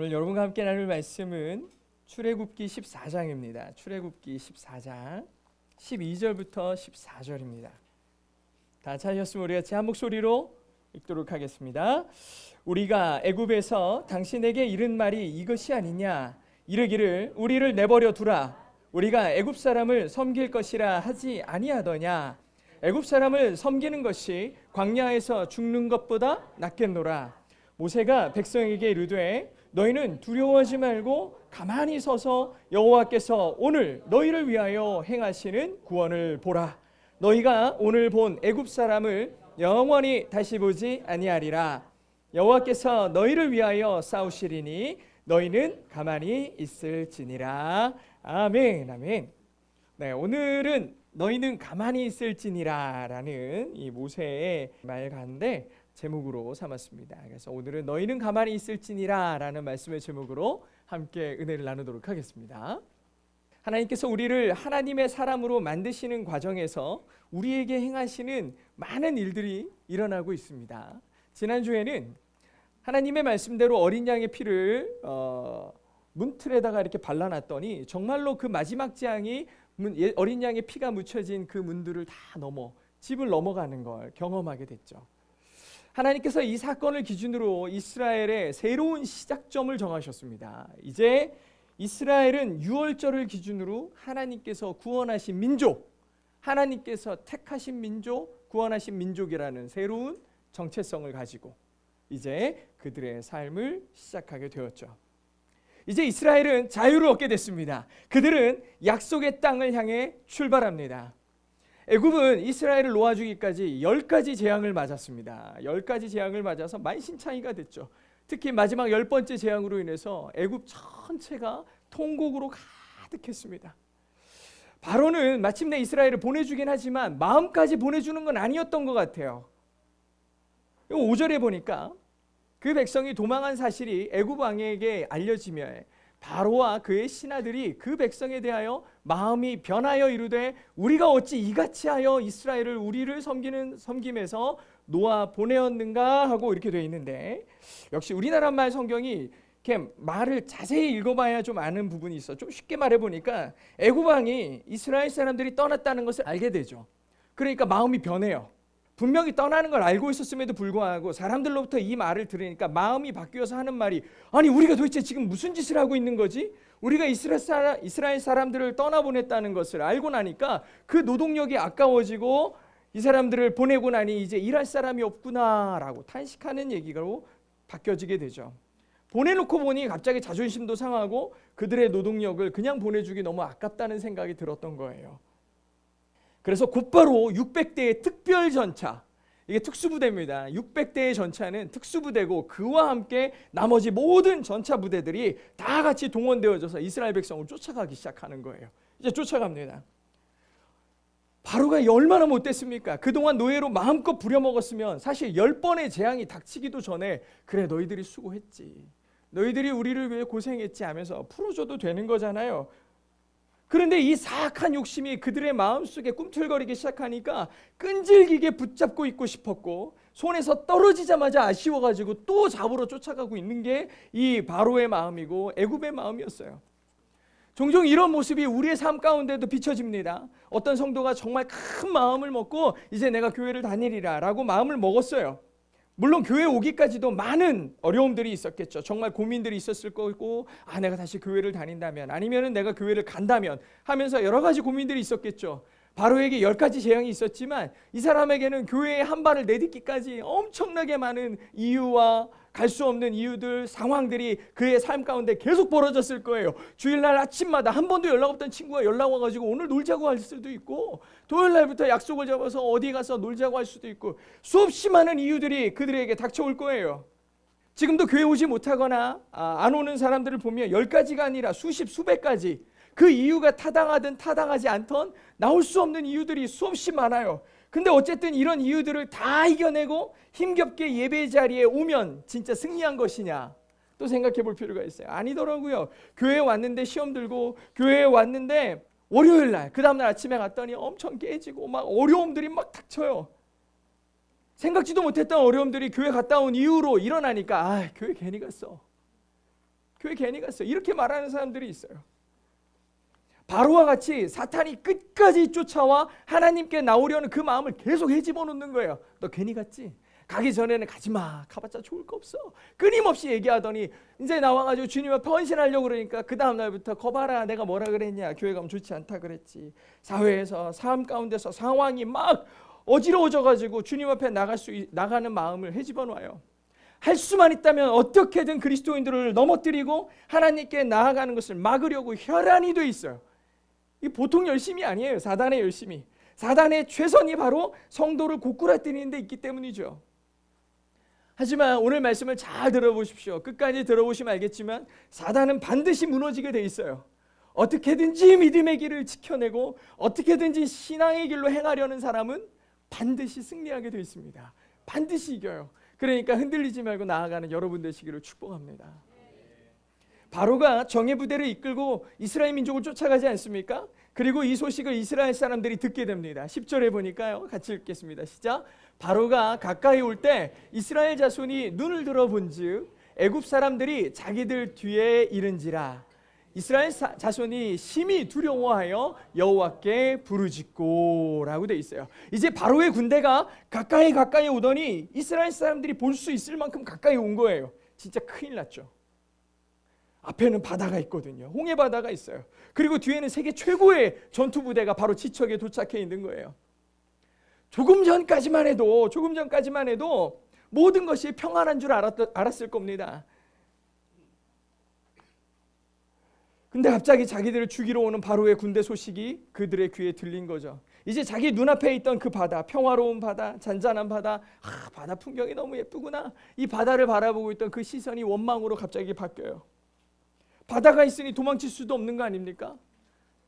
오늘 여러분과 함께 나눌 말씀은 출애굽기 14장입니다. 출애굽기 14장 12절부터 14절입니다. 다 찾으셨으면 우리 같이 한 목소리로 읽도록 하겠습니다. 우리가 애굽에서 당신에게 이른 말이 이것이 아니냐 이르기를 우리를 내버려 두라 우리가 애굽 사람을 섬길 것이라 하지 아니하더냐 애굽 사람을 섬기는 것이 광야에서 죽는 것보다 낫겠노라 모세가 백성에게 이르되 너희는 두려워하지 말고 가만히 서서 여호와께서 오늘 너희를 위하여 행하시는 구원을 보라. 너희가 오늘 본 애굽 사람을 영원히 다시 보지 아니하리라. 여호와께서 너희를 위하여 싸우시리니 너희는 가만히 있을지니라. 아멘 아멘. 네 오늘은 너희는 가만히 있을지니라라는 이 모세의 말 가운데 제목으로 삼았습니다. 그래서 오늘은 너희는 가만히 있을지니라라는 말씀의 제목으로 함께 은혜를 나누도록 하겠습니다. 하나님께서 우리를 하나님의 사람으로 만드시는 과정에서 우리에게 행하시는 많은 일들이 일어나고 있습니다. 지난 주에는 하나님의 말씀대로 어린 양의 피를 어, 문틀에다가 이렇게 발라놨더니 정말로 그 마지막 문, 예, 어린 양의 피가 묻혀진 그 문들을 다 넘어 집을 넘어가는 걸 경험하게 됐죠. 하나님께서 이 사건을 기준으로 이스라엘의 새로운 시작점을 정하셨습니다. 이제 이스라엘은 유월절을 기준으로 하나님께서 구원하신 민족, 하나님께서 택하신 민족, 구원하신 민족이라는 새로운 정체성을 가지고 이제 그들의 삶을 시작하게 되었죠. 이제 이스라엘은 자유를 얻게 됐습니다. 그들은 약속의 땅을 향해 출발합니다. 애굽은 이스라엘을 놓아주기까지 열 가지 재앙을 맞았습니다. 열 가지 재앙을 맞아서 만신창이가 됐죠. 특히 마지막 열 번째 재앙으로 인해서 애굽 전체가 통곡으로 가득했습니다. 바로는 마침내 이스라엘을 보내주긴 하지만 마음까지 보내주는 건 아니었던 것 같아요. 5절에 보니까 그 백성이 도망한 사실이 애굽 왕에게 알려지며 바로와 그의 신하들이 그 백성에 대하여 마음이 변하여 이르되 우리가 어찌 이같이 하여 이스라엘을 우리를 섬기는 섬김에서 놓아 보내었는가 하고 이렇게 되어 있는데 역시 우리나라 말 성경이 이렇게 말을 자세히 읽어봐야 좀 아는 부분이 있어. 좀 쉽게 말해 보니까 애굽 왕이 이스라엘 사람들이 떠났다는 것을 알게 되죠. 그러니까 마음이 변해요. 분명히 떠나는 걸 알고 있었음에도 불구하고 사람들로부터 이 말을 들으니까 마음이 바뀌어서 하는 말이 아니 우리가 도대체 지금 무슨 짓을 하고 있는 거지? 우리가 이스라엘, 사람, 이스라엘 사람들을 떠나보냈다는 것을 알고 나니까 그 노동력이 아까워지고 이 사람들을 보내고 나니 이제 일할 사람이 없구나라고 탄식하는 얘기로 바뀌어지게 되죠. 보내놓고 보니 갑자기 자존심도 상하고 그들의 노동력을 그냥 보내주기 너무 아깝다는 생각이 들었던 거예요. 그래서 곧바로 600대의 특별 전차 이게 특수부대입니다. 600대의 전차는 특수부대고 그와 함께 나머지 모든 전차 부대들이 다 같이 동원되어져서 이스라엘 백성을 쫓아가기 시작하는 거예요. 이제 쫓아갑니다. 바로가 얼마나 못됐습니까? 그동안 노예로 마음껏 부려먹었으면 사실 열 번의 재앙이 닥치기도 전에 그래 너희들이 수고했지. 너희들이 우리를 위해 고생했지 하면서 풀어줘도 되는 거잖아요. 그런데 이 사악한 욕심이 그들의 마음속에 꿈틀거리기 시작하니까 끈질기게 붙잡고 있고 싶었고 손에서 떨어지자마자 아쉬워가지고 또 잡으러 쫓아가고 있는 게 이 바로의 마음이고 애굽의 마음이었어요. 종종 이런 모습이 우리의 삶 가운데도 비춰집니다. 어떤 성도가 정말 큰 마음을 먹고 이제 내가 교회를 다니리라라고 마음을 먹었어요. 물론 교회 오기까지도 많은 어려움들이 있었겠죠. 정말 고민들이 있었을 거고, 아, 내가 다시 교회를 다닌다면, 아니면은 내가 교회를 간다면 하면서 여러 가지 고민들이 있었겠죠. 바로에게 열 가지 재앙이 있었지만 이 사람에게는 교회에 한 발을 내딛기까지 엄청나게 많은 이유와 갈 수 없는 이유들, 상황들이 그의 삶 가운데 계속 벌어졌을 거예요. 주일날 아침마다 한 번도 연락 없던 친구가 연락 와가지고 오늘 놀자고 할 수도 있고, 토요일 날부터 약속을 잡아서 어디 가서 놀자고 할 수도 있고, 수없이 많은 이유들이 그들에게 닥쳐올 거예요. 지금도 교회 오지 못하거나 아, 안 오는 사람들을 보면 열 가지가 아니라 수십, 수백 가지 그 이유가 타당하든 타당하지 않던 나올 수 없는 이유들이 수없이 많아요. 근데 어쨌든 이런 이유들을 다 이겨내고 힘겹게 예배 자리에 오면 진짜 승리한 것이냐? 또 생각해 볼 필요가 있어요. 아니더라고요. 교회에 왔는데 시험 들고 교회에 왔는데 월요일 날, 그 다음날 아침에 갔더니 엄청 깨지고 막 어려움들이 막 닥쳐요. 생각지도 못했던 어려움들이 교회 갔다 온 이후로 일어나니까 아, 교회 괜히 갔어. 교회 괜히 갔어요. 이렇게 말하는 사람들이 있어요. 바로와 같이 사탄이 끝까지 쫓아와 하나님께 나오려는 그 마음을 계속 해집어 놓는 거예요. 너 괜히 갔지? 가기 전에는 가지 마. 가봤자 좋을 거 없어. 끊임없이 얘기하더니 이제 나와가지고 주님 앞에 헌신하려고 그러니까 그 다음 날부터 거봐라 내가 뭐라 그랬냐 교회 가면 좋지 않다 그랬지. 사회에서 삶 가운데서 상황이 막 어지러워져가지고 주님 앞에 나갈 수 나가는 마음을 해집어 놔요. 할 수만 있다면 어떻게든 그리스도인들을 넘어뜨리고 하나님께 나아가는 것을 막으려고 혈안이 돼 있어요. 이 보통 열심이 아니에요. 사단의 열심이. 사단의 최선이 바로 성도를 고꾸라뜨리는 데 있기 때문이죠. 하지만 오늘 말씀을 잘 들어보십시오. 끝까지 들어보시면 알겠지만 사단은 반드시 무너지게 돼 있어요. 어떻게든지 믿음의 길을 지켜내고 어떻게든지 신앙의 길로 행하려는 사람은 반드시 승리하게 돼 있습니다. 반드시 이겨요. 그러니까 흔들리지 말고 나아가는 여러분 되시기를 축복합니다. 바로가 정예 부대를 이끌고 이스라엘 민족을 쫓아가지 않습니까? 그리고 이 소식을 이스라엘 사람들이 듣게 됩니다. 10절에 보니까요. 같이 읽겠습니다. 시작. 바로가 가까이 올 때 이스라엘 자손이 눈을 들어 본즉 애굽 사람들이 자기들 뒤에 이른지라 이스라엘 사, 자손이 심히 두려워하여 여호와께 부르짖고라고 돼 있어요. 이제 바로의 군대가 가까이 가까이 오더니 이스라엘 사람들이 볼 수 있을 만큼 가까이 온 거예요. 진짜 큰일 났죠. 앞에는 바다가 있거든요. 홍해 바다가 있어요. 그리고 뒤에는 세계 최고의 전투 부대가 바로 지척에 도착해 있는 거예요. 조금 전까지만 해도 조금 전까지만 해도 모든 것이 평안한 줄 알았, 알았을 겁니다. 근데 갑자기 자기들을 죽이러 오는 바로의 군대 소식이 그들의 귀에 들린 거죠. 이제 자기 눈앞에 있던 그 바다, 평화로운 바다, 잔잔한 바다, 아, 바다 풍경이 너무 예쁘구나. 이 바다를 바라보고 있던 그 시선이 원망으로 갑자기 바뀌어요. 바다가 있으니 도망칠 수도 없는 거 아닙니까?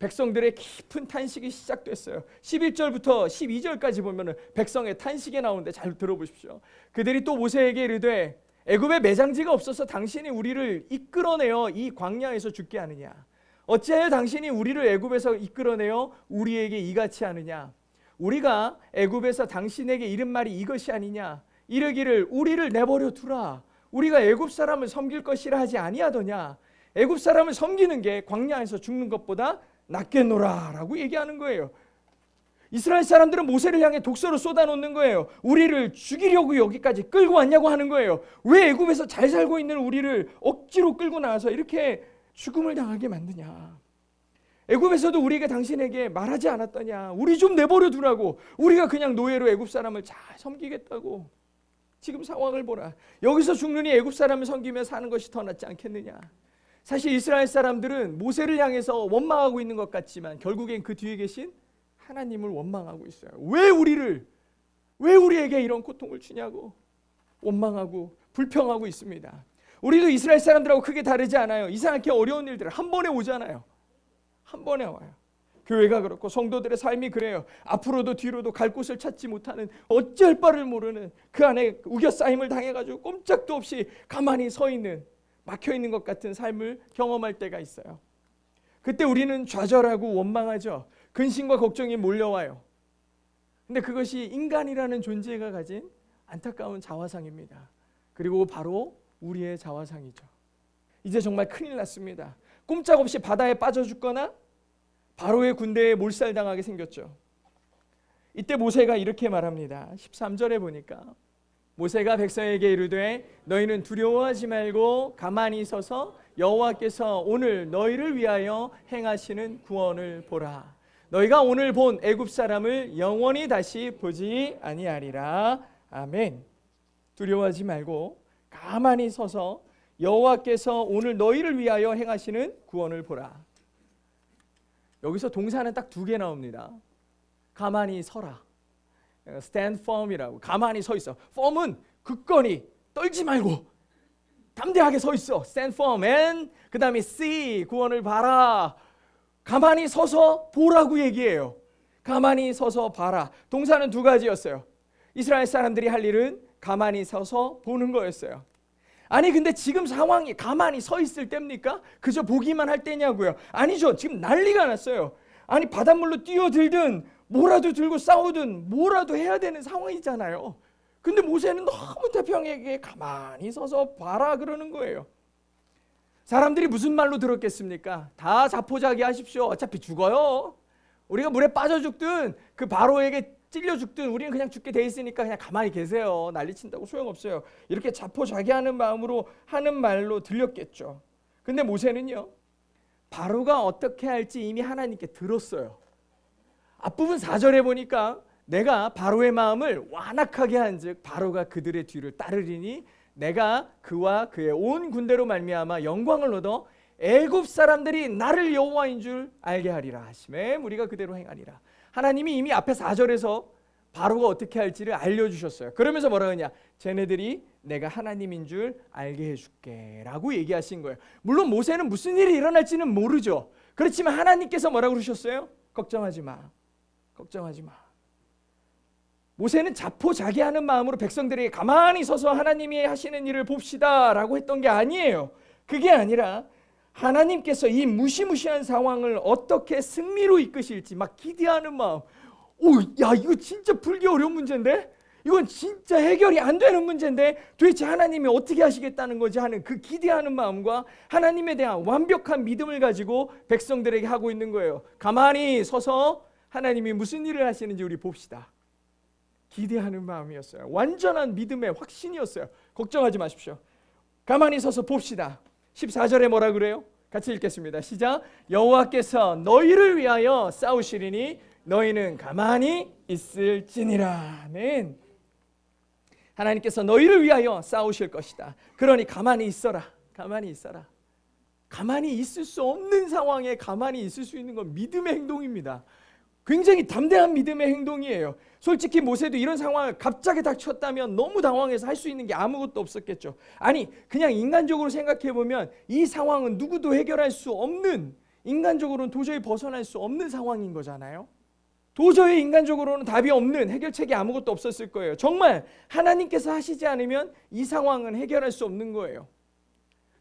백성들의 깊은 탄식이 시작됐어요. 11절부터 12절까지 보면은 백성의 탄식이 나오는데 잘 들어보십시오. 그들이 또 모세에게 이르되 애굽에 매장지가 없어서 당신이 우리를 이끌어내어 이 광야에서 죽게 하느냐? 어찌하여 당신이 우리를 애굽에서 이끌어내어 우리에게 이같이 하느냐? 우리가 애굽에서 당신에게 이른 말이 이것이 아니냐? 이르기를 우리를 내버려 두라. 우리가 애굽 사람을 섬길 것이라 하지 아니하더냐? 애굽 사람을 섬기는 게 광야에서 죽는 것보다 낫겠노라라고 얘기하는 거예요. 이스라엘 사람들은 모세를 향해 독서를 쏟아놓는 거예요. 우리를 죽이려고 여기까지 끌고 왔냐고 하는 거예요. 왜 애굽에서 잘 살고 있는 우리를 억지로 끌고 나와서 이렇게 죽음을 당하게 만드냐? 애굽에서도 우리가 당신에게 말하지 않았더냐? 우리 좀 내버려 두라고. 우리가 그냥 노예로 애굽 사람을 잘 섬기겠다고. 지금 상황을 보라. 여기서 죽느니 애굽 사람을 섬기며 사는 것이 더 낫지 않겠느냐? 사실 이스라엘 사람들은 모세를 향해서 원망하고 있는 것 같지만 결국엔 그 뒤에 계신 하나님을 원망하고 있어요. 왜 우리를 왜 우리에게 이런 고통을 주냐고 원망하고 불평하고 있습니다. 우리도 이스라엘 사람들하고 크게 다르지 않아요. 이상하게 어려운 일들 한 번에 오잖아요. 한 번에 와요. 교회가 그렇고 성도들의 삶이 그래요. 앞으로도 뒤로도 갈 곳을 찾지 못하는 어쩔 바를 모르는 그 안에 우겨싸임을 당해가지고 꼼짝도 없이 가만히 서 있는 막혀 있는 것 같은 삶을 경험할 때가 있어요. 그때 우리는 좌절하고 원망하죠. 근심과 걱정이 몰려와요. 근데 그것이 인간이라는 존재가 가진 안타까운 자화상입니다. 그리고 바로 우리의 자화상이죠. 이제 정말 큰일 났습니다. 꼼짝없이 바다에 빠져 죽거나 바로의 군대에 몰살당하게 생겼죠. 이때 모세가 이렇게 말합니다. 13절에 보니까 모세가 백성에게 이르되 너희는 두려워하지 말고 가만히 서서 여호와께서 오늘 너희를 위하여 행하시는 구원을 보라. 너희가 오늘 본 애굽 사람을 영원히 다시 보지 아니하리라. 아멘. 두려워하지 말고 가만히 서서 여호와께서 오늘 너희를 위하여 행하시는 구원을 보라. 여기서 동사는 딱 두 개 나옵니다. 가만히 서라. Stand firm이라고 가만히 서 있어. firm은 굳건히 떨지 말고 담대하게 서 있어. stand firm and 그다음에 see 구원을 봐라. 가만히 서서 보라고 얘기해요. 가만히 서서 봐라. 동사는 두 가지였어요. 이스라엘 사람들이 할 일은 가만히 서서 보는 거였어요. 아니 근데 지금 상황이 가만히 서 있을 때입니까? 그저 보기만 할 때냐고요. 아니죠. 지금 난리가 났어요. 아니 바닷물로 뛰어들든 뭐라도 들고 싸우든 뭐라도 해야 되는 상황이잖아요. 근데 모세는 너무 태평하게 가만히 서서 봐라 그러는 거예요. 사람들이 무슨 말로 들었겠습니까? 다 자포자기 하십시오. 어차피 죽어요. 우리가 물에 빠져 죽든 그 바로에게 찔려 죽든 우리는 그냥 죽게 돼 있으니까 그냥 가만히 계세요. 난리 친다고 소용없어요. 이렇게 자포자기하는 마음으로 하는 말로 들렸겠죠. 근데 모세는요. 바로가 어떻게 할지 이미 하나님께 들었어요. 앞부분 4절에 보니까 내가 바로의 마음을 완악하게 한즉 바로가 그들의 뒤를 따르리니 내가 그와 그의 온 군대로 말미암아 영광을 얻어 애굽 사람들이 나를 여호와인 줄 알게 하리라 하심에 우리가 그대로 행하리라. 하나님이 이미 앞에 4절에서 바로가 어떻게 할지를 알려주셨어요. 그러면서 뭐라 그러냐? 쟤네들이 내가 하나님인 줄 알게 해줄게 라고 얘기하신 거예요. 물론 모세는 무슨 일이 일어날지는 모르죠. 그렇지만 하나님께서 뭐라고 그러셨어요? 걱정하지 마. 걱정하지 마. 모세는 자포자기하는 마음으로 백성들에게 가만히 서서 하나님이 하시는 일을 봅시다라고 했던 게 아니에요. 그게 아니라 하나님께서 이 무시무시한 상황을 어떻게 승리로 이끄실지 막 기대하는 마음. 오, 야, 이거 진짜 풀기 어려운 문제인데? 이건 진짜 해결이 안 되는 문제인데 도대체 하나님이 어떻게 하시겠다는 거지 하는 그 기대하는 마음과 하나님에 대한 완벽한 믿음을 가지고 백성들에게 하고 있는 거예요. 가만히 서서 하나님이 무슨 일을 하시는지 우리 봅시다. 기대하는 마음이었어요. 완전한 믿음의 확신이었어요. 걱정하지 마십시오. 가만히 서서 봅시다. 14절에 뭐라 그래요? 같이 읽겠습니다. 시작. 여호와께서 너희를 위하여 싸우시리니 너희는 가만히 있을지니라. 아멘. 하나님께서 너희를 위하여 싸우실 것이다. 그러니 가만히 있어라. 가만히 있어라. 가만히 있을 수 없는 상황에 가만히 있을 수 있는 건 믿음의 행동입니다. 굉장히 담대한 믿음의 행동이에요. 솔직히 모세도 이런 상황을 갑자기 닥쳤다면 너무 당황해서 할 수 있는 게 아무것도 없었겠죠. 아니, 그냥 인간적으로 생각해 보면 이 상황은 누구도 해결할 수 없는 인간적으로는 도저히 벗어날 수 없는 상황인 거잖아요. 도저히 인간적으로는 답이 없는 해결책이 아무것도 없었을 거예요. 정말 하나님께서 하시지 않으면 이 상황은 해결할 수 없는 거예요.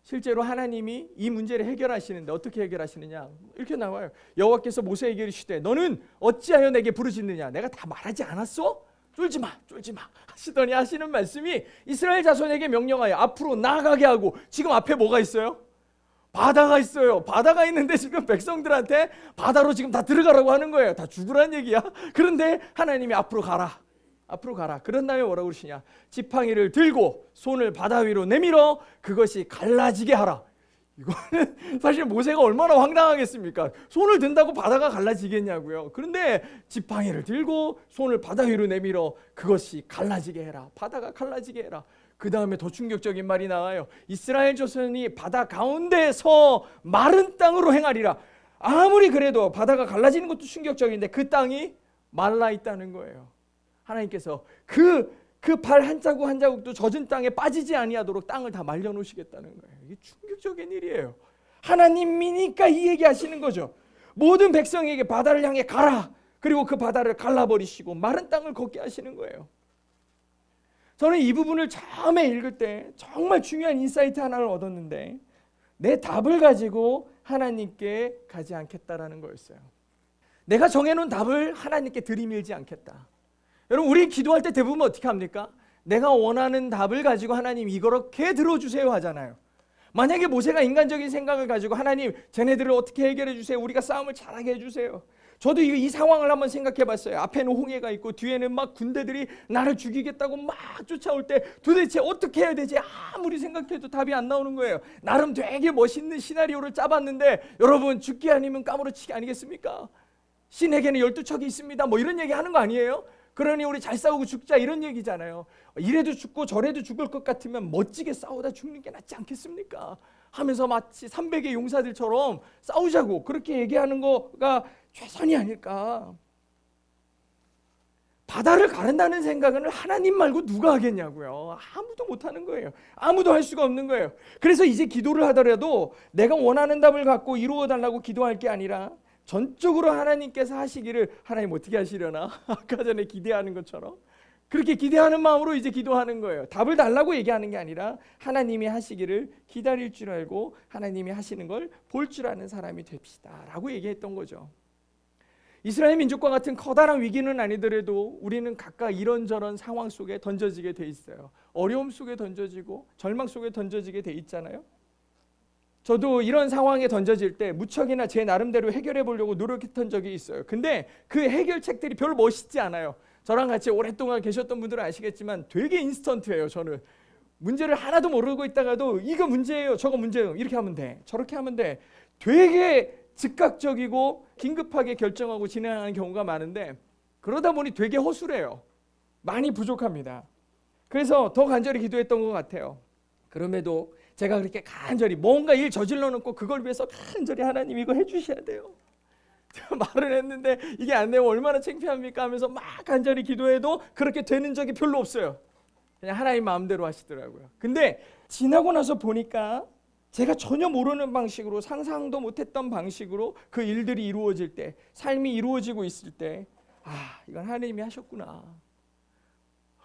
실제로 하나님이 이 문제를 해결하시는데 어떻게 해결하시느냐? 이렇게 나와요. 여호와께서 모세에게 이르시되 너는 어찌하여 내게 부르짖느냐? 내가 다 말하지 않았어? 쫄지 마, 쫄지 마 하시더니 하시는 말씀이 이스라엘 자손에게 명령하여 앞으로 나아가게 하고 지금 앞에 뭐가 있어요? 바다가 있어요. 바다가 있는데 지금 백성들한테 바다로 지금 다 들어가라고 하는 거예요. 다 죽으란 얘기야. 그런데 하나님이 앞으로 가라. 앞으로 가라. 그런 다음에 뭐라고 그러시냐? 지팡이를 들고 손을 바다 위로 내밀어 그것이 갈라지게 하라. 이거는 사실 모세가 얼마나 황당하겠습니까? 손을 든다고 바다가 갈라지겠냐고요. 그런데 지팡이를 들고 손을 바다 위로 내밀어 그것이 갈라지게 해라. 바다가 갈라지게 해라. 그 다음에 더 충격적인 말이 나와요. 이스라엘 조선이 바다 가운데서 마른 땅으로 행하리라. 아무리 그래도 바다가 갈라지는 것도 충격적인데 그 땅이 말라 있다는 거예요. 하나님께서 그 그 발 한 자국 한 자국도 젖은 땅에 빠지지 아니하도록 땅을 다 말려 놓으시겠다는 거예요. 이게 충격적인 일이에요. 하나님이니까 이 얘기 하시는 거죠. 모든 백성에게 바다를 향해 가라. 그리고 그 바다를 갈라 버리시고 마른 땅을 걷게 하시는 거예요. 저는 이 부분을 처음에 읽을 때 정말 중요한 인사이트 하나를 얻었는데 내 답을 가지고 하나님께 가지 않겠다라는 거였어요. 내가 정해놓은 답을 하나님께 들이밀지 않겠다. 여러분 우리 기도할 때 대부분 어떻게 합니까? 내가 원하는 답을 가지고 하나님 이렇게 들어주세요 하잖아요. 만약에 모세가 인간적인 생각을 가지고 하나님 쟤네들을 어떻게 해결해 주세요. 우리가 싸움을 잘하게 해 주세요. 저도 이, 이 상황을 한번 생각해 봤어요. 앞에는 홍해가 있고 뒤에는 막 군대들이 나를 죽이겠다고 막 쫓아올 때 도대체 어떻게 해야 되지? 아무리 생각해도 답이 안 나오는 거예요. 나름 되게 멋있는 시나리오를 짜봤는데 여러분 죽기 아니면 까무러치기 아니겠습니까? 신에게는 열두 척이 있습니다. 뭐 이런 얘기 하는 거 아니에요? 그러니 우리 잘 싸우고 죽자 이런 얘기잖아요. 이래도 죽고 저래도 죽을 것 같으면 멋지게 싸우다 죽는 게 낫지 않겠습니까? 하면서 마치 300의 용사들처럼 싸우자고 그렇게 얘기하는 거가 최선이 아닐까. 바다를 가른다는 생각은 하나님 말고 누가 하겠냐고요. 아무도 못 하는 거예요. 아무도 할 수가 없는 거예요. 그래서 이제 기도를 하더라도 내가 원하는 답을 갖고 이루어 달라고 기도할 게 아니라 전적으로 하나님께서 하시기를 하나님 어떻게 하시려나 아까 전에 기대하는 것처럼 그렇게 기대하는 마음으로 이제 기도하는 거예요. 답을 달라고 얘기하는 게 아니라 하나님이 하시기를 기다릴 줄 알고 하나님이 하시는 걸 볼 줄 아는 사람이 됩시다라고 얘기했던 거죠. 이스라엘 민족과 같은 커다란 위기는 아니더라도 우리는 각각 이런저런 상황 속에 던져지게 돼 있어요. 어려움 속에 던져지고 절망 속에 던져지게 돼 있잖아요. 저도 이런 상황에 던져질 때 무척이나 제 나름대로 해결해 보려고 노력했던 적이 있어요. 근데 그 해결책들이 별로 멋있지 않아요. 저랑 같이 오랫동안 계셨던 분들은 아시겠지만 되게 인스턴트예요. 저는 문제를 하나도 모르고 있다가도 이거 문제예요. 저거 문제예요. 이렇게 하면 돼. 저렇게 하면 돼. 되게 즉각적이고 긴급하게 결정하고 진행하는 경우가 많은데 그러다 보니 되게 허술해요. 많이 부족합니다. 그래서 더 간절히 기도했던 것 같아요. 그럼에도 제가 그렇게 간절히 뭔가 일 저질러 놓고 그걸 위해서 간절히 하나님 이거 해주셔야 돼요. 말을 했는데 이게 안 되면 얼마나 창피합니까 하면서 막 간절히 기도해도 그렇게 되는 적이 별로 없어요. 그냥 하나님 마음대로 하시더라고요. 근데 지나고 나서 보니까 제가 전혀 모르는 방식으로 상상도 못했던 방식으로 그 일들이 이루어질 때 삶이 이루어지고 있을 때 아, 이건 하나님이 하셨구나.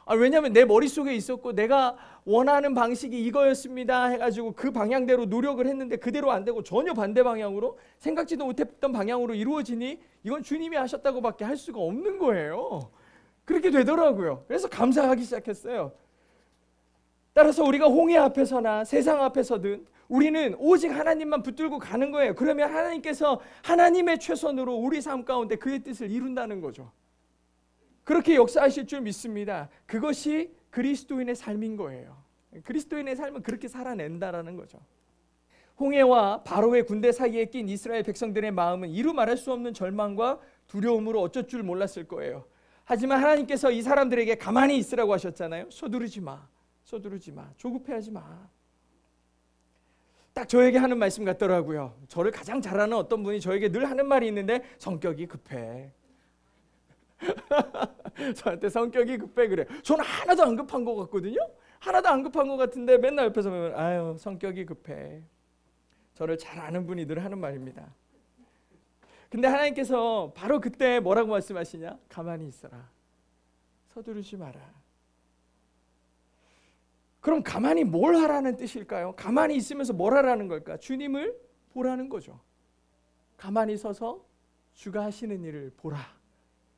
아, 왜냐하면 내 머릿속에 있었고 내가 원하는 방식이 이거였습니다 해가지고 그 방향대로 노력을 했는데 그대로 안 되고 전혀 반대 방향으로 생각지도 못했던 방향으로 이루어지니 이건 주님이 하셨다고밖에 할 수가 없는 거예요. 그렇게 되더라고요. 그래서 감사하기 시작했어요. 따라서 우리가 홍해 앞에서나 세상 앞에서든 우리는 오직 하나님만 붙들고 가는 거예요. 그러면 하나님께서 하나님의 최선으로 우리 삶 가운데 그의 뜻을 이룬다는 거죠. 그렇게 역사하실 줄 믿습니다. 그것이 그리스도인의 삶인 거예요. 그리스도인의 삶은 그렇게 살아낸다라는 거죠. 홍해와 바로의 군대 사이에 낀 이스라엘 백성들의 마음은 이루 말할 수 없는 절망과 두려움으로 어쩔 줄 몰랐을 거예요. 하지만 하나님께서 이 사람들에게 가만히 있으라고 하셨잖아요. 서두르지 마. 서두르지 마. 조급해하지 마. 딱 저에게 하는 말씀 같더라고요. 저를 가장 잘하는 어떤 분이 저에게 늘 하는 말이 있는데 성격이 급해. 저한테 성격이 급해 그래. 저는 하나도 안 급한 것 같거든요. 하나도 안 급한 것 같은데 맨날 옆에서 보면 아유 성격이 급해. 저를 잘 아는 분이 늘 하는 말입니다. 근데 하나님께서 바로 그때 뭐라고 말씀하시냐? 가만히 있어라. 서두르지 마라. 그럼 가만히 뭘 하라는 뜻일까요? 가만히 있으면서 뭘 하라는 걸까? 주님을 보라는 거죠. 가만히 서서 주가 하시는 일을 보라.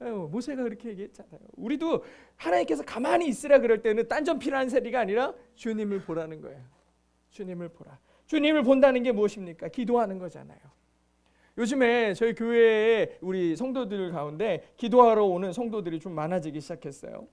어, 모세가 그렇게 얘기했잖아요. 우리도 하나님께서 가만히 있으라 그럴 때는 딴 점 필요한 세리가 아니라 주님을 보라는 거예요. 주님을 보라. 주님을 본다는 게 무엇입니까? 기도하는 거잖아요. 요즘에 저희 교회에 우리 성도들 가운데 기도하러 오는 성도들이 좀 많아지기 시작했어요.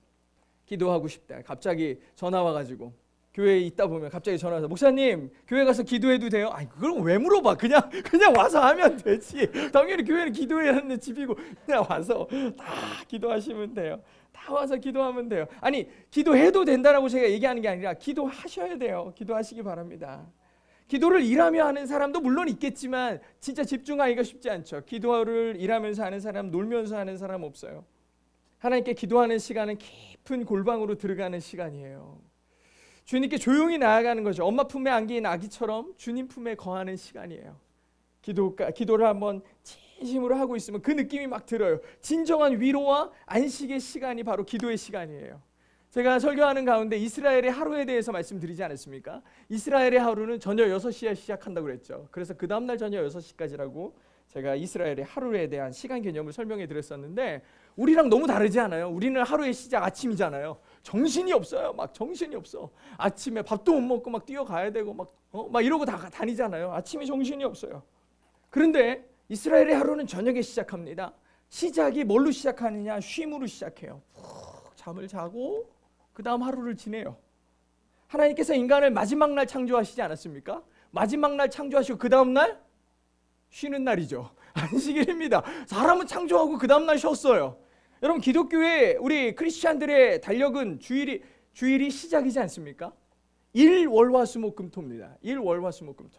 기도하고 싶다. 갑자기 전화 와가지고 교회에 있다 보면 갑자기 전화 와서 목사님 교회 가서 기도해도 돼요? 아니 그걸 왜 물어봐? 그냥 그냥 와서 하면 되지. 당연히 교회는 기도해야 하는 집이고 그냥 와서 다 기도하시면 돼요. 다 와서 기도하면 돼요. 아니 기도해도 된다라고 제가 얘기하는 게 아니라 기도하셔야 돼요. 기도하시기 바랍니다. 기도를 일하며 하는 사람도 물론 있겠지만 진짜 집중하기가 쉽지 않죠. 기도를 일하면서 하는 사람, 놀면서 하는 사람 없어요. 하나님께 기도하는 시간은 깊은 골방으로 들어가는 시간이에요. 주님께 조용히 나아가는 거죠. 엄마 품에 안긴 아기처럼 주님 품에 거하는 시간이에요. 기도가 기도를 한번 진심으로 하고 있으면 그 느낌이 막 들어요. 진정한 위로와 안식의 시간이 바로 기도의 시간이에요. 제가 설교하는 가운데 이스라엘의 하루에 대해서 말씀드리지 않았습니까? 이스라엘의 하루는 저녁 6시에 시작한다고 그랬죠. 그래서 그 다음 날 저녁 6시까지라고 제가 이스라엘의 하루에 대한 시간 개념을 설명해 드렸었는데 우리랑 너무 다르지 않아요? 우리는 하루의 시작 아침이잖아요. 정신이 없어요. 막 정신이 없어. 아침에 밥도 못 먹고 막 뛰어가야 되고 막, 어? 막 이러고 다 다니잖아요. 아침에 정신이 없어요. 그런데 이스라엘의 하루는 저녁에 시작합니다. 시작이 뭘로 시작하느냐? 쉼으로 시작해요. 푹 잠을 자고 그 다음 하루를 지내요. 하나님께서 인간을 마지막 날 창조하시지 않았습니까? 마지막 날 창조하시고 그 다음 날 쉬는 날이죠. 안식일입니다. 사람은 창조하고 그 다음 날 쉬었어요. 여러분 기독교의 우리 크리스찬들의 달력은 주일이 주일이 시작이지 않습니까? 일 월화수목금토입니다. 일 월화수목금토.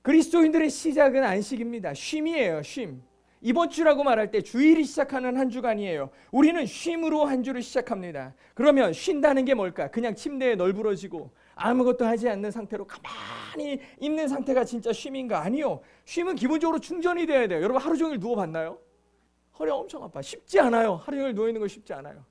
그리스도인들의 시작은 안식입니다. 쉼이에요. 쉼. 이번 주라고 말할 때 주일이 시작하는 한 주간이에요. 우리는 쉼으로 한 주를 시작합니다. 그러면 쉰다는 게 뭘까? 그냥 침대에 널브러지고 아무것도 하지 않는 상태로 가만히 있는 상태가 진짜 쉼인가? 아니요. 쉼은 기본적으로 충전이 돼야 돼요. 여러분 하루 종일 누워 봤나요? 허리 엄청 아파. 쉽지 않아요. 하루 종일 누워 있는 거 쉽지 않아요.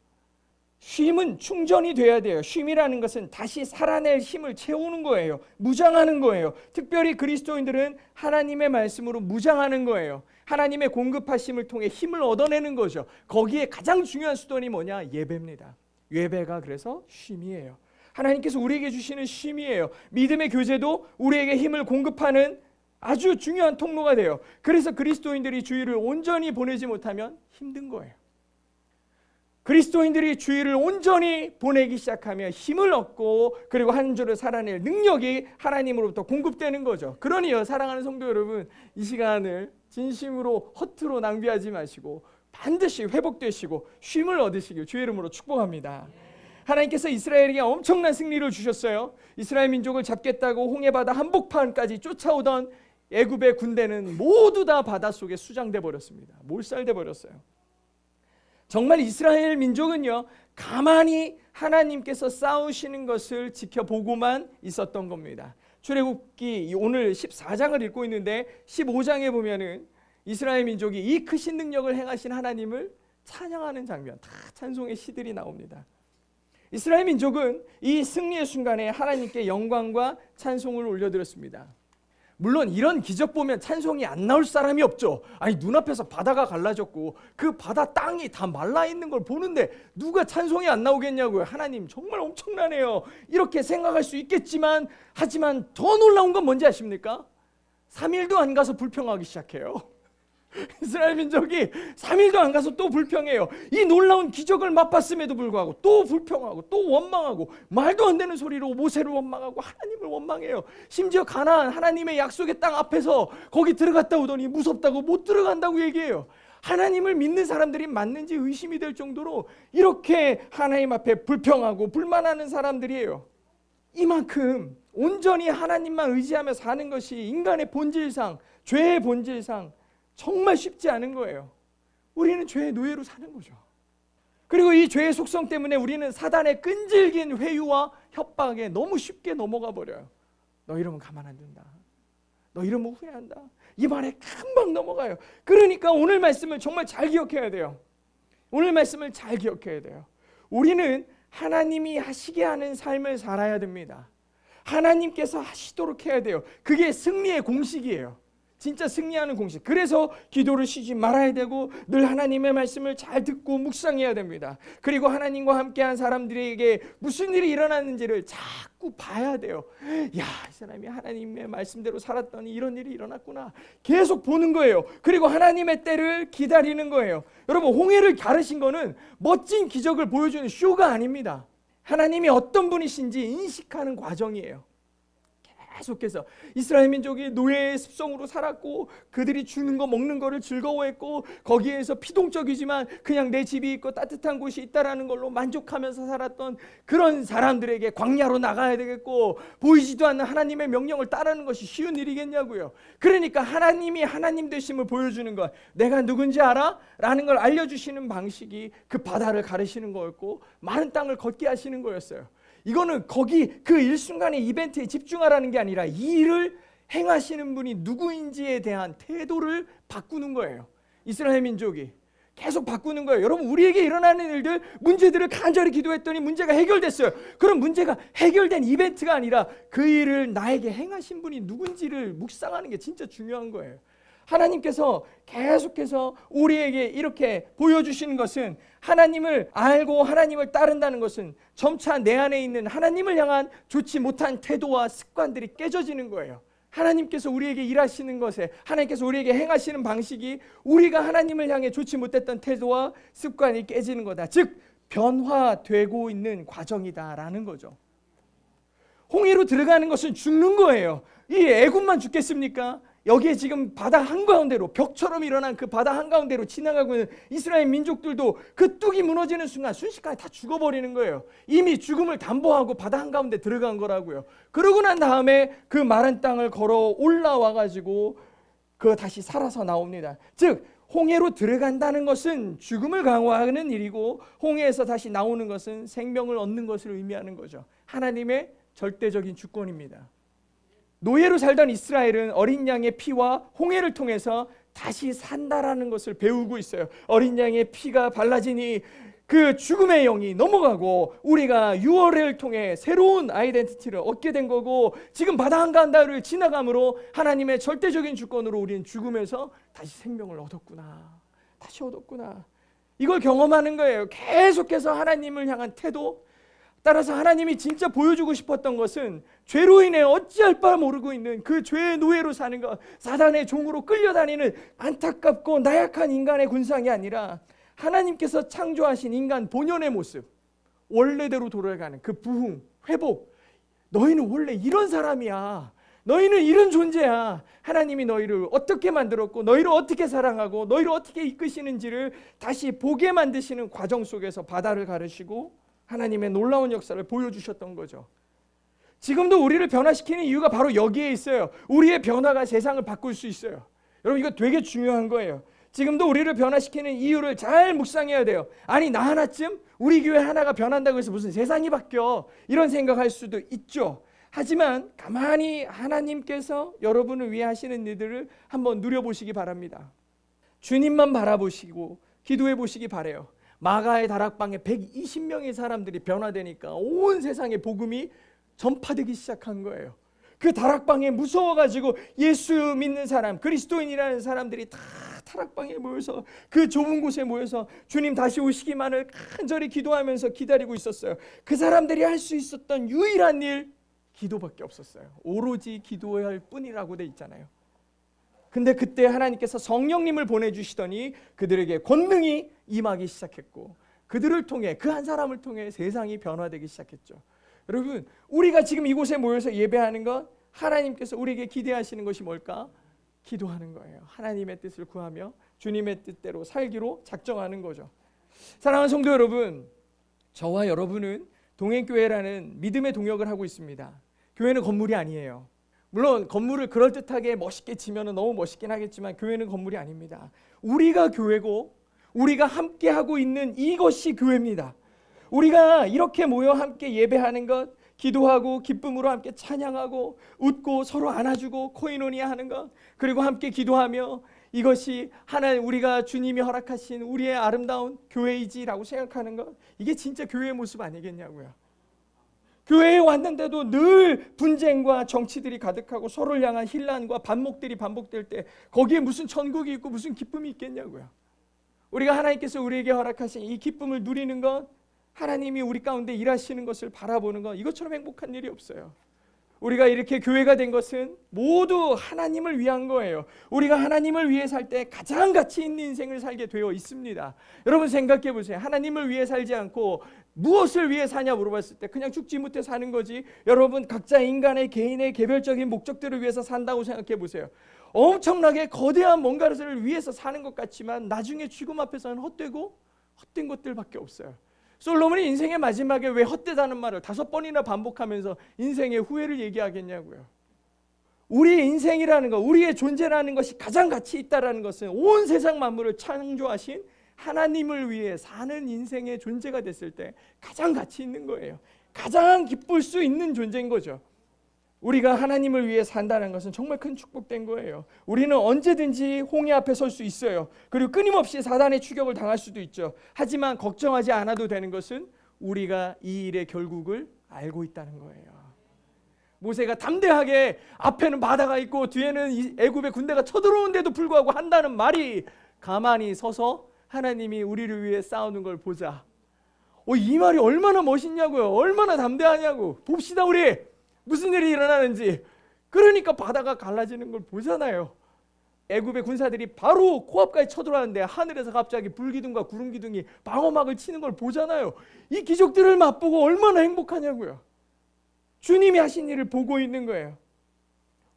쉼은 충전이 돼야 돼요. 쉼이라는 것은 다시 살아낼 힘을 채우는 거예요. 무장하는 거예요. 특별히 그리스도인들은 하나님의 말씀으로 무장하는 거예요. 하나님의 공급하심을 통해 힘을 얻어내는 거죠. 거기에 가장 중요한 수단이 뭐냐? 예배입니다. 예배가 그래서 쉼이에요. 하나님께서 우리에게 주시는 쉼이에요. 믿음의 교제도 우리에게 힘을 공급하는 아주 중요한 통로가 돼요. 그래서 그리스도인들이 주일을 온전히 보내지 못하면 힘든 거예요. 그리스도인들이 주일을 온전히 보내기 시작하면 힘을 얻고 그리고 한 주를 살아낼 능력이 하나님으로부터 공급되는 거죠. 그러니요, 사랑하는 성도 여러분, 이 시간을 진심으로 허투루 낭비하지 마시고 반드시 회복되시고 쉼을 얻으시길 주의 이름으로 축복합니다. 하나님께서 이스라엘에게 엄청난 승리를 주셨어요. 이스라엘 민족을 잡겠다고 홍해 바다 한복판까지 쫓아오던 애굽의 군대는 모두 다 바닷속에 수장돼 버렸습니다. 몰살돼 버렸어요. 정말 이스라엘 민족은요, 가만히 하나님께서 싸우시는 것을 지켜보고만 있었던 겁니다. 출애굽기 오늘 14장을 읽고 있는데 15장에 보면은 이스라엘 민족이 이 크신 능력을 행하신 하나님을 찬양하는 장면, 다 찬송의 시들이 나옵니다. 이스라엘 민족은 이 승리의 순간에 하나님께 영광과 찬송을 올려드렸습니다. 물론 이런 기적 보면 찬송이 안 나올 사람이 없죠. 아니 눈앞에서 바다가 갈라졌고 그 바다 땅이 다 말라 있는 걸 보는데 누가 찬송이 안 나오겠냐고요. 하나님 정말 엄청나네요. 이렇게 생각할 수 있겠지만 하지만 더 놀라운 건 뭔지 아십니까? 3일도 안 가서 불평하기 시작해요. 이스라엘 민족이 3일도 안 가서 또 불평해요. 이 놀라운 기적을 맛봤음에도 불구하고 또 불평하고 또 원망하고 말도 안 되는 소리로 모세를 원망하고 하나님을 원망해요. 심지어 가나안 하나님의 약속의 땅 앞에서 거기 들어갔다 오더니 무섭다고 못 들어간다고 얘기해요. 하나님을 믿는 사람들이 맞는지 의심이 될 정도로 이렇게 하나님 앞에 불평하고 불만하는 사람들이에요. 이만큼 온전히 하나님만 의지하며 사는 것이 인간의 본질상 죄의 본질상 정말 쉽지 않은 거예요. 우리는 죄의 노예로 사는 거죠. 그리고 이 죄의 속성 때문에 우리는 사단의 끈질긴 회유와 협박에 너무 쉽게 넘어가 버려요. 너 이러면 가만 안 둔다. 너 이러면 후회한다. 이 말에 금방 넘어가요. 그러니까 오늘 말씀을 정말 잘 기억해야 돼요. 오늘 말씀을 잘 기억해야 돼요. 우리는 하나님이 하시게 하는 삶을 살아야 됩니다. 하나님께서 하시도록 해야 돼요. 그게 승리의 공식이에요. 진짜 승리하는 공식. 그래서 기도를 쉬지 말아야 되고 늘 하나님의 말씀을 잘 듣고 묵상해야 됩니다. 그리고 하나님과 함께한 사람들에게 무슨 일이 일어났는지를 자꾸 봐야 돼요. 야, 이 사람이 하나님의 말씀대로 살았더니 이런 일이 일어났구나. 계속 보는 거예요. 그리고 하나님의 때를 기다리는 거예요. 여러분, 홍해를 가르신 거는 멋진 기적을 보여주는 쇼가 아닙니다. 하나님이 어떤 분이신지 인식하는 과정이에요. 계속해서 이스라엘 민족이 노예의 습성으로 살았고 그들이 주는 거 먹는 거를 즐거워했고 거기에서 피동적이지만 그냥 내 집이 있고 따뜻한 곳이 있다라는 걸로 만족하면서 살았던 그런 사람들에게 광야로 나가야 되겠고 보이지도 않는 하나님의 명령을 따르는 것이 쉬운 일이겠냐고요. 그러니까 하나님이 하나님 되심을 보여주는 것 내가 누군지 알아? 라는 걸 알려주시는 방식이 그 바다를 가르시는 거였고 마른 땅을 걷게 하시는 거였어요. 이거는 거기 그 일순간의 이벤트에 집중하라는 게 아니라 이 일을 행하시는 분이 누구인지에 대한 태도를 바꾸는 거예요. 이스라엘 민족이 계속 바꾸는 거예요. 여러분 우리에게 일어나는 일들 문제들을 간절히 기도했더니 문제가 해결됐어요. 그럼 문제가 해결된 이벤트가 아니라 그 일을 나에게 행하신 분이 누군지를 묵상하는 게 진짜 중요한 거예요. 하나님께서 계속해서 우리에게 이렇게 보여주시는 것은 하나님을 알고 하나님을 따른다는 것은 점차 내 안에 있는 하나님을 향한 좋지 못한 태도와 습관들이 깨져지는 거예요. 하나님께서 우리에게 일하시는 것에 하나님께서 우리에게 행하시는 방식이 우리가 하나님을 향해 좋지 못했던 태도와 습관이 깨지는 거다. 즉 변화되고 있는 과정이다라는 거죠. 홍해로 들어가는 것은 죽는 거예요. 이 애굽만 죽겠습니까? 여기에 지금 바다 한가운데로 벽처럼 일어난 그 바다 한가운데로 지나가고 있는 이스라엘 민족들도 그 뚝이 무너지는 순간 순식간에 다 죽어버리는 거예요. 이미 죽음을 담보하고 바다 한가운데 들어간 거라고요. 그러고 난 다음에 그 마른 땅을 걸어 올라와 가지고 그 다시 살아서 나옵니다. 즉 홍해로 들어간다는 것은 죽음을 강화하는 일이고 홍해에서 다시 나오는 것은 생명을 얻는 것을 의미하는 거죠. 하나님의 절대적인 주권입니다. 노예로 살던 이스라엘은 어린 양의 피와 홍해를 통해서 다시 산다라는 것을 배우고 있어요. 어린 양의 피가 발라지니 그 죽음의 영이 넘어가고 우리가 6월을 통해 새로운 아이덴티티를 얻게 된 거고 지금 바다 한가운데를 지나감으로 하나님의 절대적인 주권으로 우리는 죽음에서 다시 생명을 얻었구나. 다시 얻었구나. 이걸 경험하는 거예요. 계속해서 하나님을 향한 태도, 따라서 하나님이 진짜 보여주고 싶었던 것은 죄로 인해 어찌할 바 모르고 있는 그 죄의 노예로 사는 것, 사단의 종으로 끌려다니는 안타깝고 나약한 인간의 군상이 아니라 하나님께서 창조하신 인간 본연의 모습, 원래대로 돌아가는 그 부흥, 회복. 너희는 원래 이런 사람이야. 너희는 이런 존재야. 하나님이 너희를 어떻게 만들었고, 너희를 어떻게 사랑하고, 너희를 어떻게 이끄시는지를 다시 보게 만드시는 과정 속에서 바다를 가르시고 하나님의 놀라운 역사를 보여주셨던 거죠. 지금도 우리를 변화시키는 이유가 바로 여기에 있어요. 우리의 변화가 세상을 바꿀 수 있어요. 여러분 이거 되게 중요한 거예요. 지금도 우리를 변화시키는 이유를 잘 묵상해야 돼요. 아니 나 하나쯤 우리 교회 하나가 변한다고 해서 무슨 세상이 바뀌어 이런 생각할 수도 있죠. 하지만 가만히 하나님께서 여러분을 위해 하시는 일들을 한번 누려보시기 바랍니다. 주님만 바라보시고 기도해 보시기 바래요. 마가의 다락방에 120명의 사람들이 변화되니까 온 세상에 복음이 전파되기 시작한 거예요. 그 다락방에 무서워가지고 예수 믿는 사람, 그리스도인이라는 사람들이 다 다락방에 모여서 그 좁은 곳에 모여서 주님 다시 오시기만을 간절히 기도하면서 기다리고 있었어요. 그 사람들이 할 수 있었던 유일한 일 기도밖에 없었어요. 오로지 기도해야 할 뿐이라고 돼 있잖아요. 근데 그때 하나님께서 성령님을 보내주시더니 그들에게 권능이 임하기 시작했고 그들을 통해 그 한 사람을 통해 세상이 변화되기 시작했죠. 여러분 우리가 지금 이곳에 모여서 예배하는 것 하나님께서 우리에게 기대하시는 것이 뭘까? 기도하는 거예요. 하나님의 뜻을 구하며 주님의 뜻대로 살기로 작정하는 거죠. 사랑하는 성도 여러분, 저와 여러분은 동행교회라는 믿음의 동역을 하고 있습니다. 교회는 건물이 아니에요. 물론 건물을 그럴듯하게 멋있게 지면 너무 멋있긴 하겠지만 교회는 건물이 아닙니다. 우리가 교회고 우리가 함께 하고 있는 이것이 교회입니다. 우리가 이렇게 모여 함께 예배하는 것, 기도하고 기쁨으로 함께 찬양하고 웃고 서로 안아주고 코이노니아 하는 것, 그리고 함께 기도하며 이것이 하나님 우리가 주님이 허락하신 우리의 아름다운 교회이지라고 생각하는 것, 이게 진짜 교회의 모습 아니겠냐고요. 교회에 왔는데도 늘 분쟁과 정치들이 가득하고 서로를 향한 힐난과 반목들이 반복될 때 거기에 무슨 천국이 있고 무슨 기쁨이 있겠냐고요. 우리가 하나님께서 우리에게 허락하신 이 기쁨을 누리는 것, 하나님이 우리 가운데 일하시는 것을 바라보는 것, 이것처럼 행복한 일이 없어요. 우리가 이렇게 교회가 된 것은 모두 하나님을 위한 거예요. 우리가 하나님을 위해 살 때 가장 가치 있는 인생을 살게 되어 있습니다. 여러분 생각해 보세요. 하나님을 위해 살지 않고 무엇을 위해 사냐 물어봤을 때 그냥 죽지 못해 사는 거지. 여러분 각자 인간의 개인의 개별적인 목적들을 위해서 산다고 생각해 보세요. 엄청나게 거대한 뭔가를 위해서 사는 것 같지만 나중에 죽음 앞에서는 헛되고 헛된 것들밖에 없어요. 솔로몬이 인생의 마지막에 왜 헛되다는 말을 다섯 번이나 반복하면서 인생의 후회를 얘기하겠냐고요. 우리의 인생이라는 것, 우리의 존재라는 것이 가장 가치 있다라는 것은 온 세상 만물을 창조하신 하나님을 위해 사는 인생의 존재가 됐을 때 가장 가치 있는 거예요. 가장 기쁠 수 있는 존재인 거죠. 우리가 하나님을 위해 산다는 것은 정말 큰 축복된 거예요. 우리는 언제든지 홍해 앞에 설 수 있어요. 그리고 끊임없이 사단의 추격을 당할 수도 있죠. 하지만 걱정하지 않아도 되는 것은 우리가 이 일의 결국을 알고 있다는 거예요. 모세가 담대하게 앞에는 바다가 있고 뒤에는 애굽의 군대가 쳐들어오는데도 불구하고 한다는 말이 가만히 서서 하나님이 우리를 위해 싸우는 걸 보자. 어, 이 말이 얼마나 멋있냐고요. 얼마나 담대하냐고. 봅시다 우리. 무슨 일이 일어나는지 그러니까 바다가 갈라지는 걸 보잖아요. 애굽의 군사들이 바로 코앞까지 쳐들어왔는데 하늘에서 갑자기 불기둥과 구름기둥이 방어막을 치는 걸 보잖아요. 이 기적들을 맛보고 얼마나 행복하냐고요. 주님이 하신 일을 보고 있는 거예요.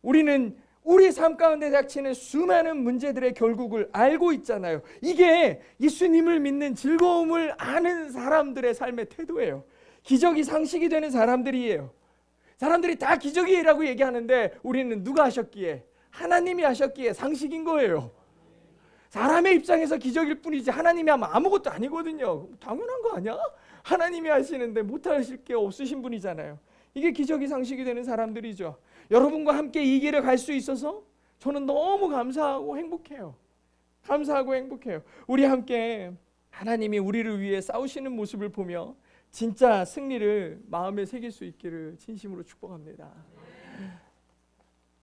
우리는 우리 삶 가운데 닥치는 수많은 문제들의 결국을 알고 있잖아요. 이게 예수님을 믿는 즐거움을 아는 사람들의 삶의 태도예요. 기적이 상식이 되는 사람들이에요. 사람들이 다 기적이라고 얘기하는데 우리는 누가 하셨기에 하나님이 하셨기에 상식인 거예요. 사람의 입장에서 기적일 뿐이지 하나님이 하면 아무것도 아니거든요. 당연한 거 아니야? 하나님이 하시는데 못하실 게 없으신 분이잖아요. 이게 기적이 상식이 되는 사람들이죠. 여러분과 함께 이 길을 갈 수 있어서 저는 너무 감사하고 행복해요. 감사하고 행복해요. 우리 함께 하나님이 우리를 위해 싸우시는 모습을 보며 진짜 승리를 마음에 새길 수 있기를 진심으로 축복합니다.